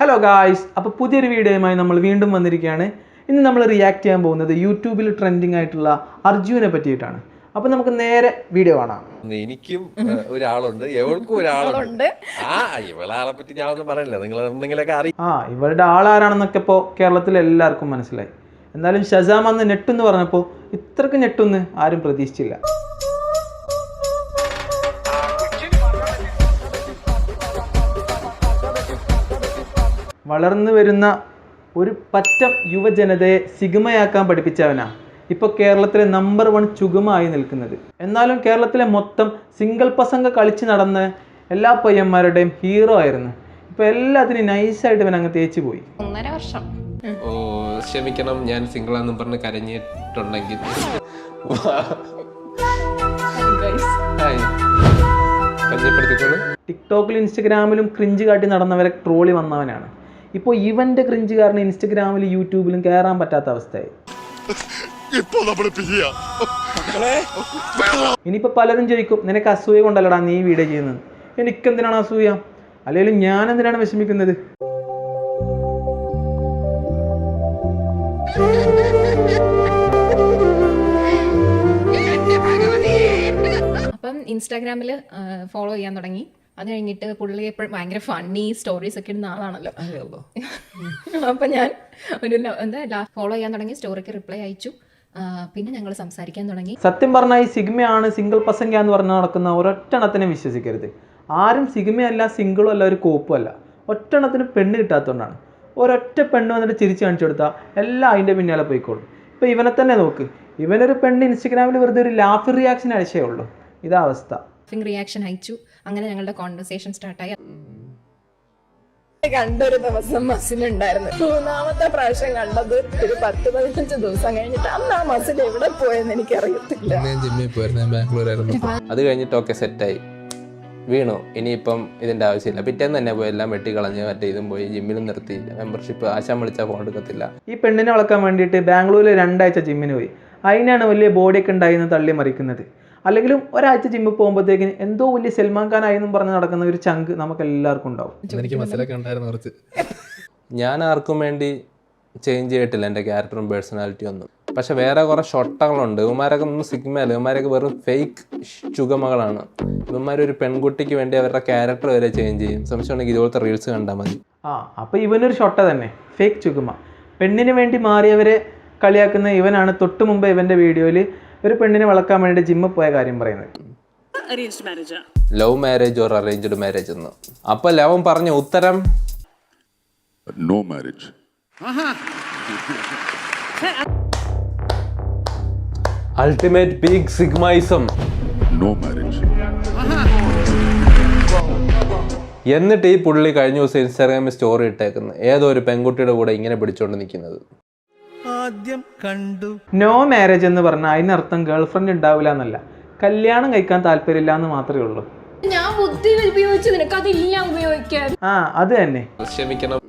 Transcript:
Hello guys അപ്പോൾ പുതിയൊരു വീഡിയോയുമായി നമ്മൾ വീണ്ടും വന്നിരിക്കുകയാണ്. ഇന്ന് നമ്മൾ റിയാക്ട് ചെയ്യാൻ പോകുന്നത് യൂട്യൂബിൽ ട്രെൻഡിങ് ആയിട്ടുള്ള അർജുനെ പറ്റിയിട്ടാണ്. അപ്പൊ നമുക്ക് നേരെ വീഡിയോ കാണാം. എനിക്കും ഒരാളുണ്ട്. എവൾക്കും ഒരാളുണ്ട്. ആ ഇവളാളെ പറ്റി ഞാൻ ഒന്നും പറയില്ല നിങ്ങൾ എന്തെങ്കിലുമൊക്കെ അറിയാം ആ ഇവളുടെ ആളാരാണെന്നൊക്കെ ഇപ്പോ കേരളത്തിൽ എല്ലാവർക്കും മനസ്സിലായി. എന്നാലും ഷസാം അന്ന് നെട്ടെന്ന് പറഞ്ഞപ്പോൾ ഇത്രക്ക് നെട്ടെന്ന് ആരും പ്രതീക്ഷിച്ചില്ല. വളർന്നു വരുന്ന ഒരു പറ്റം യുവജനതയെ സിഗ്മയാക്കാൻ പഠിപ്പിച്ചവനാ. ഇപ്പോൾ കേരളത്തിലെ നമ്പർ വൺ ചുഗമായി നിൽക്കുന്നത്. എന്നാലും കേരളത്തിലെ മൊത്തം സിംഗിൾ പസംഗ കളിച്ച് നടന്ന എല്ലാ പയ്യന്മാരുടെയും ഹീറോ ആയിരുന്നു. ഇപ്പൊ എല്ലാത്തിനും നൈസായിട്ട് ഇവൻ അങ്ങ് തേച്ചു പോയി. ഒന്നര വർഷം. ഓ ക്ഷമിക്കണം ഞാൻ സിംഗിൾ ആണെന്ന് പറഞ്ഞ് കരഞ്ഞിട്ടുണ്ടെങ്കിൽ. ടിക്ടോക്കിലും ഇൻസ്റ്റഗ്രാമിലും ക്രിഞ്ച് കാട്ടി നടന്നവരെ ട്രോളി വന്നവനാണ്. ഇപ്പോൾ ഇവന്റെ ക്രിഞ്ച് കാരണം ഇൻസ്റ്റഗ്രാമിലും യൂട്യൂബിലും കയറാൻ പറ്റാത്ത അവസ്ഥയായി. ഇപ്പോ നമ്മൾ പിരിയാ ഇനിയിപ്പോൾ പലരും ചോദിക്കും നിനക്ക് അസൂയ കൊണ്ടല്ലടാ നീ വീഡിയോ ചെയ്യുന്നത്? എനിക്കെന്തിനാണ് അസൂയ? അല്ലെങ്കിൽ ഞാൻ എന്തിനാണ് വിഷമിക്കുന്നത്? അപ്പം ഇൻസ്റ്റാഗ്രാമിൽ ഫോളോ ചെയ്യാൻ തുടങ്ങി. അത് കഴിഞ്ഞിട്ട് പുള്ളി എപ്പോഴും ഭയങ്കര ഫണ്ണി സ്റ്റോറീസ് ഒക്കെ ഇടുന്ന ആളാണല്ലോ. അപ്പം ഞാൻ ഒരു എന്താ ഫോളോ ചെയ്യാൻ തുടങ്ങി സ്റ്റോറിക്ക് റിപ്ലൈ അയച്ചു. പിന്നെ ഞങ്ങൾ സംസാരിക്കാൻ തുടങ്ങി. സത്യം പറഞ്ഞാൽ ഈ സിഗ്മയാണ് സിംഗിൾ പസംഗ എന്ന് പറഞ്ഞ് നടക്കുന്ന ഒരൊറ്റണത്തിനെ വിശ്വസിക്കരുത്. ആരും സിഗ്മയല്ല സിംഗിളും അല്ല ഒരു കോപ്പും അല്ല. ഒറ്റണത്തിന് പെണ്ണ് കിട്ടാത്തതുകൊണ്ടാണ്. ഒരൊറ്റ പെണ്ണ് വന്നിട്ട് ചിരിച്ചു കാണിച്ചു കൊടുത്താൽ എല്ലാം അതിന്റെ പിന്നാലെ പോയിക്കോളും. ഇപ്പോൾ ഇവനെ തന്നെ നോക്ക്. ഇവനൊരു പെണ്ണ് ഇൻസ്റ്റഗ്രാമിൽ വെറുതെ ഒരു ലാഫ് റിയാക്ഷൻ അയച്ചേ ഉള്ളൂ. ഇതാ അവസ്ഥ. ഫിംഗ് റിയാക്ഷൻ അയച്ചു. അങ്ങനെ ഞങ്ങളുടെ കോൺവെർസേഷൻ സ്റ്റാർട്ടായി കണ്ടൊരു ദിവസം മസിലുണ്ടായിരുന്നു. മൂന്നാമത്തെ പ്രാവശ്യം കണ്ടത് ഒരു പത്ത് പതിനഞ്ച് ദിവസം കഴിഞ്ഞിട്ട് അന്ന് ആ മസിൽ എവിടെ പോയെന്ന് എനിക്ക് അറിയത്തില്ല അത് കഴിഞ്ഞിട്ട് ഓക്കെ സെറ്റായി വീണു. ഇനിയിപ്പം ഇതിന്റെ ആവശ്യമില്ല. പിറ്റേന്ന് തന്നെ പോയി എല്ലാം വെട്ടിക്കളഞ്ഞ് മറ്റേ ഇതും പോയി ജിമ്മിലും നിർത്തി. മെമ്പർഷിപ്പ് ആശാൻ വിളിച്ചാൽ ഫോൺ എടുക്കത്തില്ല. ഈ പെണ്ണിനെ വളക്കാൻ വേണ്ടിയിട്ട് ബാംഗ്ലൂരിൽ രണ്ടാഴ്ച ജിമ്മിന് പോയി. അതിനാണ് വലിയ ബോഡിയൊക്കെ ഉണ്ടായിരുന്നു തള്ളി മറിക്കുന്നത്. അല്ലെങ്കിലും ഒരാഴ്ച ജിമ്മിൽ പോകുമ്പോഴത്തേക്കിന് എന്തോ വലിയ സൽമാൻ ഖാൻ ആയെന്നും പറഞ്ഞ് നടക്കുന്ന ഒരു ചങ്ക് നമുക്ക് എല്ലാവർക്കും ഉണ്ടാവും എനിക്ക് ഞാൻ ആർക്കും വേണ്ടി ചേഞ്ച് ചെയ്തിട്ടില്ല എന്റെ ക്യാരക്ടറും പേഴ്സണാലിറ്റിയും ഒന്നും. പക്ഷെ വേറെ കുറെ ഷൊട്ടകളുണ്ട് ഇവന്മാരൊക്കെ ഒന്നും സിഗ്മയല്ല ഇവന്മാരൊക്കെ വെറും ഫേക്ക് ചുഗമകളാണ് ഇവന്മാർ ഒരു പെൺകുട്ടിക്ക് വേണ്ടി അവരുടെ ക്യാരക്ടർ വരെ ചേഞ്ച് ചെയ്യും. സംശയം ഉണ്ടെങ്കിൽ ഇതുപോലത്തെ റീൽസ് കണ്ടാൽ മതി. ആ അപ്പോൾ ഇവനൊരു ഷൊട്ട തന്നെ. ഫേക്ക് ചുഗമ പെണ്ണിന് വേണ്ടി മാറിയവരെ കളിയാക്കുന്ന ഇവനാണ് തൊട്ട് മുമ്പ് ഇവന്റെ വീഡിയോയിൽ ഒരു പെണ്ണിനെ വളക്കാൻ വേണ്ടി ജിമ്മിൽ പോയ കാര്യം പറയുന്നത്. Arranged marriage. Love marriage or arranged marriage എന്ന്. അപ്പൊ ലവൻ പറഞ്ഞ ഉത്തരം? നോ മാരേജ് അൾട്ടിമേറ്റ് പീക്ക് സിഗ്മൈസം നോ മാരേജ് എന്നിട്ട് ഈ പുള്ളി കഴിഞ്ഞ ദിവസം ഇൻസ്റ്റാഗ്രാമിൽ സ്റ്റോറി ഇട്ടേക്കുന്നത് ഏതോ ഒരു പെൺകുട്ടിയുടെ കൂടെ ഇങ്ങനെ പിടിച്ചോണ്ട് നിൽക്കുന്നത് ആദ്യം കണ്ടു. നോ മാരേജ് എന്ന് പറഞ്ഞാൽ അതിനർത്ഥം ഗേൾഫ്രണ്ട് ഉണ്ടാവില്ല എന്നല്ല. കല്യാണം കഴിക്കാൻ താല്പര്യമില്ല എന്ന് മാത്രമേ ഉള്ളൂ. ഞാൻ ബുദ്ധി ഉപയോഗിച്ചു. നിനക്ക് അതില്ല ഉപയോഗിക്കാൻ. ആ അത് തന്നെ. ക്ഷമിക്കണം